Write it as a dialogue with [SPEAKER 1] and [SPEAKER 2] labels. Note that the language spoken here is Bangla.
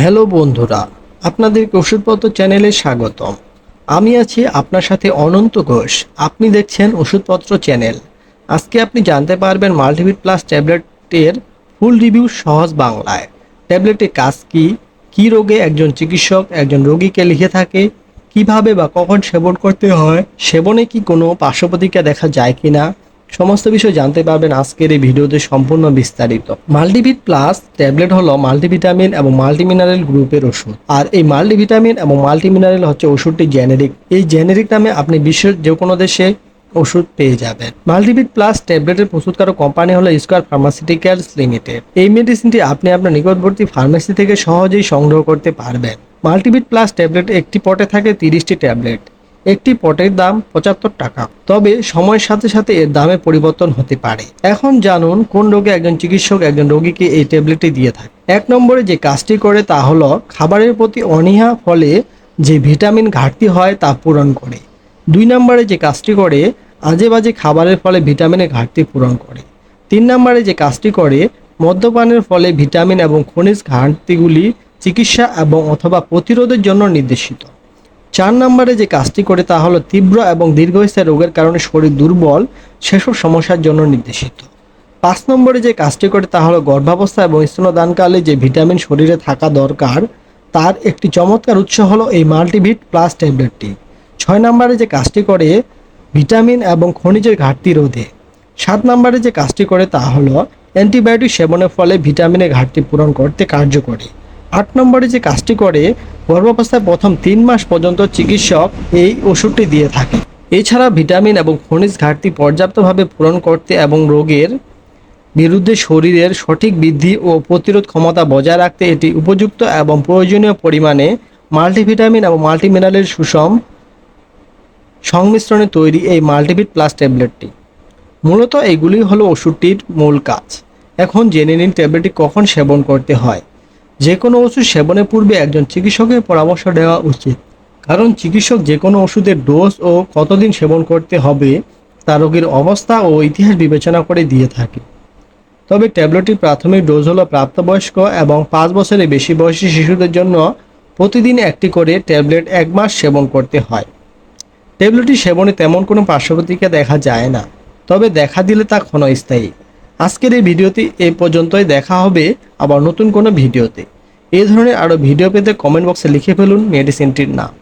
[SPEAKER 1] হ্যালো বন্ধুরা, আপনাদেরকে ওষুধপত্র চ্যানেলে স্বাগতম। আমি আছি আপনার সাথে অনন্ত ঘোষ, আপনি দেখছেন ওষুধপত্র চ্যানেল। আজকে আপনি জানতে পারবেন মাল্টিভিট প্লাস ট্যাবলেটের ফুল রিভিউ সহজ বাংলায়। ট্যাবলেটের কাজ কি, কী রোগে একজন চিকিৎসক একজন রোগীকে লিখে থাকে, কীভাবে বা কখন সেবন করতে হয়, সেবনে কি কোনো পার্শ্বপ্রতিক্রিয়া দেখা যায় কিনা সমস্ত বিষয় জানতে পারবেন আজকের এই ভিডিওতে সম্পূর্ণ বিস্তারিত। মাল্টিভিট প্লাস ট্যাবলেট হলো মাল্টিভিটামিন এবং মাল্টিমিনারেল গ্রুপের ওষুধ। আর এই মাল্টিভিটামিন এবং মাল্টিমিনারেল হচ্ছে ওষুধটি জেনেরিক। এই জেনেরিক নামে আপনি বিশ্বের যে কোনো দেশে ওষুধ পেয়ে যাবেন। মাল্টিভিট প্লাস ট্যাবলেটের প্রস্তুতকারক কোম্পানি হলো স্কোয়ার ফার্মাসিউটিক্যালস লিমিটেড। এই মেডিসিনটি আপনি আপনার নিকটবর্তী ফার্মেসি থেকে সহজেই সংগ্রহ করতে পারবেন। মাল্টিভিট প্লাস ট্যাবলেট একটি পটে থাকে তিরিশটি ট্যাবলেট। একটি পটের দাম পঁচাত্তর টাকা। তবে সময়ের সাথে সাথে এর দামে পরিবর্তন হতে পারে। এখন জানুন কোন রোগে একজন চিকিৎসক একজন রোগীকে এই ট্যাবলেটটি দিয়ে থাকে। এক নম্বরে যে কাজটি করে তা হলো খাবারের প্রতি অনীহা ফলে যে ভিটামিন ঘাটতি হয় তা পূরণ করে। দুই নম্বরে যে কাজটি করে আজে বাজে খাবারের ফলে ভিটামিনের ঘাটতি পূরণ করে। তিন নম্বরে যে কাজটি করে, মদ্যপানের ফলে ভিটামিন এবং খনিজ ঘাটতিগুলি চিকিৎসা এবং অথবা প্রতিরোধের জন্য নির্দেশিত। চার নম্বরে যে কাজটি করে তা হলো তীব্র এবং দীর্ঘস্থায়ী রোগের কারণে শরীর দুর্বল, সেসব সমস্যার জন্য নির্দেশিত। পাঁচ নম্বরে যে কাজটি করে তা হলো গর্ভাবস্থা এবং স্তনদানকালে যে ভিটামিন শরীরে থাকা দরকার, তার একটি চমৎকার উৎস হলো এই মাল্টিভিট প্লাস ট্যাবলেটটি। ছয় নম্বরে যে কাজটি করে ভিটামিন এবং খনিজের ঘাটতি রোধে। সাত নম্বরে যে কাজটি করে তা হলো অ্যান্টিবায়োটিক সেবনের ফলে ভিটামিনের ঘাটতি পূরণ করতে কার্যকরী। আট নম্বরে যে কাজটি করে, গর্ভাবস্থায় প্রথম তিন মাস পর্যন্ত চিকিৎসক এই ওষুধটি দিয়ে থাকে এছাড়া ভিটামিন এবং খনিজ ঘাটতি পর্যাপ্তভাবে পূরণ করতে এবং রোগের বিরুদ্ধে শরীরের সঠিক বৃদ্ধি ও প্রতিরোধ ক্ষমতা বজায় রাখতে এটি উপযুক্ত এবং প্রয়োজনীয় পরিমাণে মাল্টিভিটামিন এবং মাল্টিমিনারেল সুষম সংমিশ্রণে তৈরি এই মাল্টিভিট প্লাস ট্যাবলেটটি। মূলত এইগুলি হলো ওষুধটির মূল কাজ। এখন জেনে নিন ট্যাবলেটটি কখন সেবন করতে হয়। যে কোনো ওষুধ সেবনের পূর্বে একজন চিকিৎসকের পরামর্শ দেওয়া উচিত। কারণ চিকিৎসক যে কোনো ওষুধের ডোজ ও কতদিন সেবন করতে হবে, তা রোগীর অবস্থা ও ইতিহাস বিবেচনা করে দিয়ে থাকে। তবে ট্যাবলেটটির প্রাথমিক ডোজ হলো প্রাপ্তবয়স্ক এবং পাঁচ বছরের বেশি বয়সী শিশুদের জন্য প্রতিদিন একটি করে ট্যাবলেট এক মাস সেবন করতে হয়। ট্যাবলেটটি সেবনে তেমন কোনো পার্শ্বপ্রতিক্রিয়া দেখা যায় না, তবে দেখা দিলে তা ক্ষণস্থায়ী। আজকের এই ভিডিওটি এই পর্যন্তই, দেখা হবে আবার নতুন কোনো ভিডিওতে। এই ধরনের আরও ভিডিও পেতে কমেন্ট বক্সে লিখে ফেলুন মেডিসিনটির নাম।